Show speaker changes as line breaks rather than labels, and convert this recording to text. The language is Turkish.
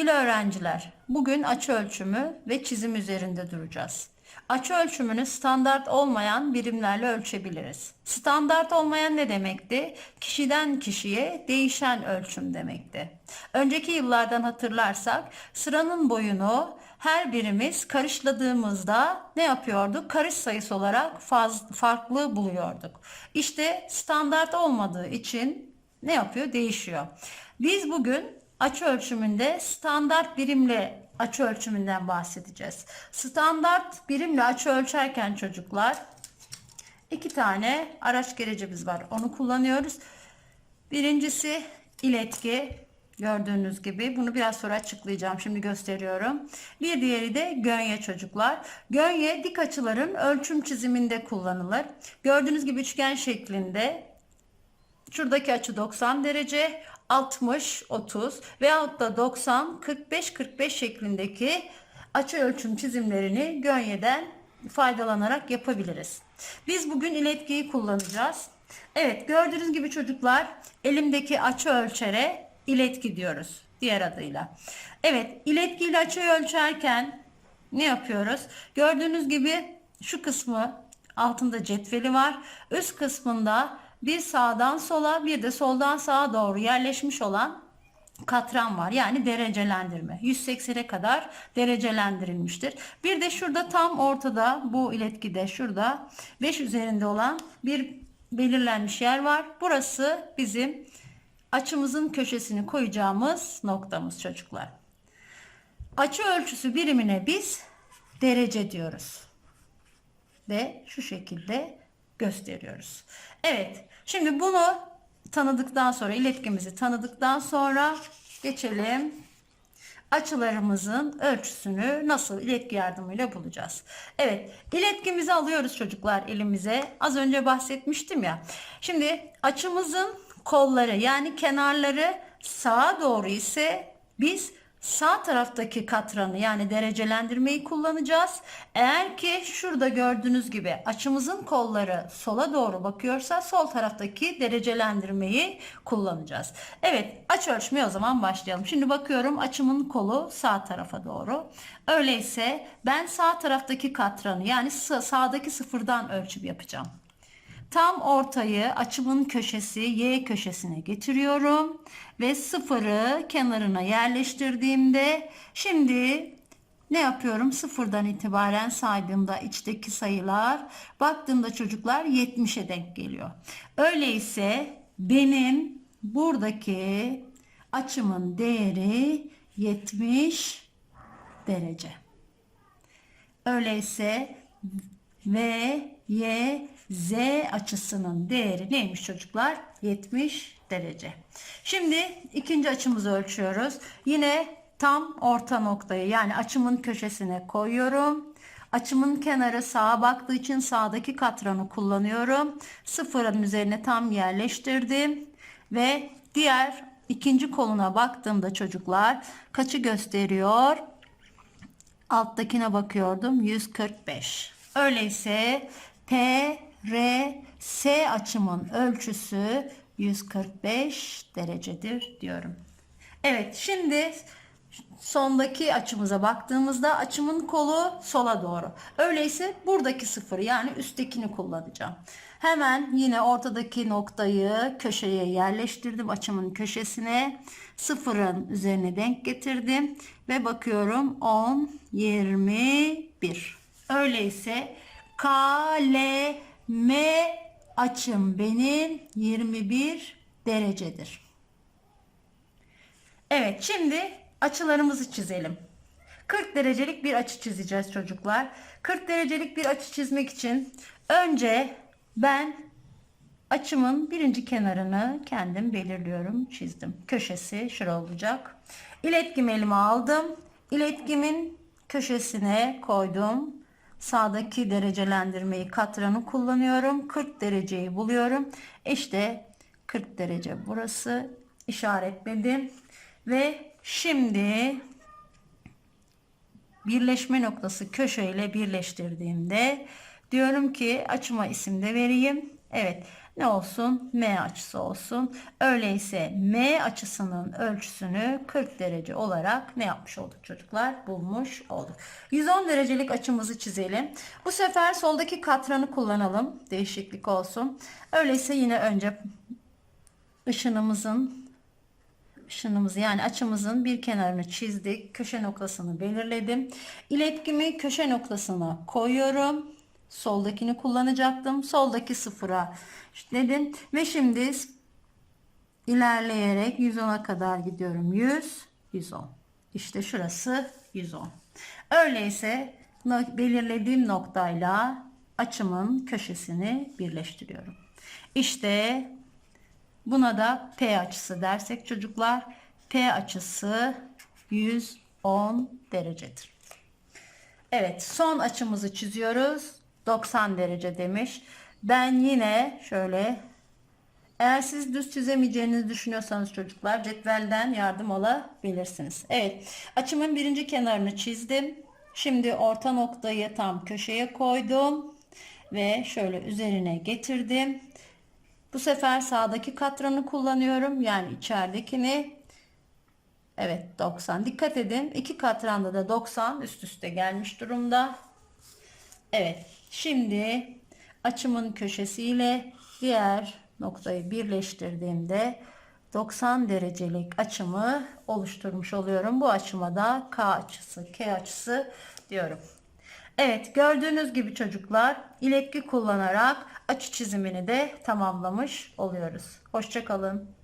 Sevgili öğrenciler, bugün açı ölçümü ve çizim üzerinde duracağız. Açı ölçümünü standart olmayan birimlerle ölçebiliriz. Standart olmayan ne demekti? Kişiden kişiye değişen ölçüm demekti. Önceki yıllardan hatırlarsak sıranın boyunu her birimiz karışladığımızda ne yapıyorduk? Karış sayısı olarak faz, farklı buluyorduk. İşte standart olmadığı için ne yapıyor? Değişiyor. Biz bugün açı ölçümünde standart birimle açı ölçümünden bahsedeceğiz. Standart birimle açı ölçerken çocuklar iki tane araç gerecimiz var. Onu kullanıyoruz. Birincisi iletki. Gördüğünüz gibi bunu biraz sonra açıklayacağım. Şimdi gösteriyorum. Bir diğeri de gönye çocuklar. Gönye dik açıların ölçüm çiziminde kullanılır. Gördüğünüz gibi üçgen şeklinde Şuradaki açı 90 derece, 60, 30 veyahut da 90, 45, 45 şeklindeki açı ölçüm çizimlerini gönyeden faydalanarak yapabiliriz. Biz bugün iletkiyi kullanacağız. Evet gördüğünüz gibi çocuklar elimdeki açı ölçere iletki diyoruz diğer adıyla. Evet iletkiyle açıyı ölçerken ne yapıyoruz? Gördüğünüz gibi şu kısmı altında cetveli var. Üst kısmında bir sağdan sola bir de soldan sağa doğru yerleşmiş olan katran var. Yani derecelendirme. 180'e kadar derecelendirilmiştir. Bir de şurada tam ortada bu iletkide şurada 5 üzerinde olan bir belirlenmiş yer var. Burası bizim açımızın köşesini koyacağımız noktamız çocuklar. Açı ölçüsü birimine biz derece diyoruz. Ve şu şekilde gösteriyoruz. Evet. Şimdi bunu tanıdıktan sonra iletkimizi tanıdıktan sonra geçelim açılarımızın ölçüsünü nasıl iletki yardımıyla bulacağız. Evet iletkimizi alıyoruz çocuklar elimize. Az önce bahsetmiştim ya. Şimdi açımızın kolları yani kenarları sağa doğru ise biz sağ taraftaki katranı yani derecelendirmeyi kullanacağız. Eğer ki şurada gördüğünüz gibi açımızın kolları sola doğru bakıyorsa sol taraftaki derecelendirmeyi kullanacağız. Evet aç ölçmeye o zaman başlayalım. Şimdi bakıyorum açımın kolu sağ tarafa doğru. Öyleyse ben sağ taraftaki katranı yani sağdaki sıfırdan ölçüm yapacağım. Tam ortayı açımın köşesi Y köşesine getiriyorum ve sıfırı kenarına yerleştirdiğimde şimdi ne yapıyorum? Sıfırdan itibaren saydığımda içteki sayılar baktığımda çocuklar 70'e denk geliyor. Öyleyse benim buradaki açımın değeri 70 derece. Öyleyse V, Y, Z açısının değeri neymiş çocuklar? 70 derece. Şimdi ikinci açımızı ölçüyoruz. Yine tam orta noktayı yani açımın köşesine koyuyorum. Açımın kenarı sağa baktığı için sağdaki katranı kullanıyorum. Sıfırın üzerine tam yerleştirdim. Ve diğer ikinci koluna baktığımda çocuklar kaçı gösteriyor? Alttakine bakıyordum 145. Öyleyse P, R, S açımın ölçüsü 145 derecedir diyorum. Evet şimdi sondaki açımıza baktığımızda açımın kolu sola doğru. Öyleyse buradaki sıfırı yani üsttekini kullanacağım. Hemen yine ortadaki noktayı köşeye yerleştirdim açımın köşesine. Sıfırın üzerine denk getirdim ve bakıyorum 10, 21. Öyleyse K, L, M açım benim 21 derecedir. Evet şimdi açılarımızı çizelim. 40 derecelik bir açı çizeceğiz çocuklar. 40 derecelik bir açı çizmek için önce ben açımın birinci kenarını kendim belirliyorum, çizdim. Köşesi şura olacak. İletkimi elime aldım. İletkimin köşesine koydum. Sağdaki derecelendirmeyi katranı kullanıyorum. 40 dereceyi buluyorum. İşte 40 derece burası işaretledim. Ve şimdi birleşme noktası köşeyle birleştirdiğimde diyorum ki açıma isim de vereyim. Evet ne olsun? M açısı olsun. Öyleyse M açısının ölçüsünü 40 derece olarak ne yapmış olduk çocuklar? Bulmuş olduk. 110 derecelik açımızı çizelim. Bu sefer soldaki katranı kullanalım. Değişiklik olsun. Öyleyse yine önce ışınımızın ışınımızı yani açımızın bir kenarını çizdik. Köşe noktasını belirledim. İletkimi köşe noktasına koyuyorum. Soldakini kullanacaktım. Soldaki sıfıra dedim ve şimdi ilerleyerek 110'a kadar gidiyorum. 100, 110. İşte şurası 110. Öyleyse belirlediğim noktayla açımın köşesini birleştiriyorum. İşte Buna da P açısı dersek çocuklar P açısı 110 derecedir. Evet son açımızı çiziyoruz. 90 derece demiş. Ben yine şöyle eğer siz düz çizemeyeceğinizi düşünüyorsanız çocuklar cetvelden yardım alabilirsiniz. Evet açımın birinci kenarını çizdim. Şimdi orta noktayı tam köşeye koydum. Ve şöyle üzerine getirdim. Bu sefer sağdaki katranı kullanıyorum. Yani içeridekini. Evet 90. Dikkat edin. iki katranda da 90 üst üste gelmiş durumda. Evet. Şimdi açımın köşesiyle diğer noktayı birleştirdiğimde 90 derecelik açımı oluşturmuş oluyorum. Bu açıma da K açısı, K açısı diyorum. Evet gördüğünüz gibi çocuklar iletki kullanarak açı çizimini de tamamlamış oluyoruz. Hoşçakalın.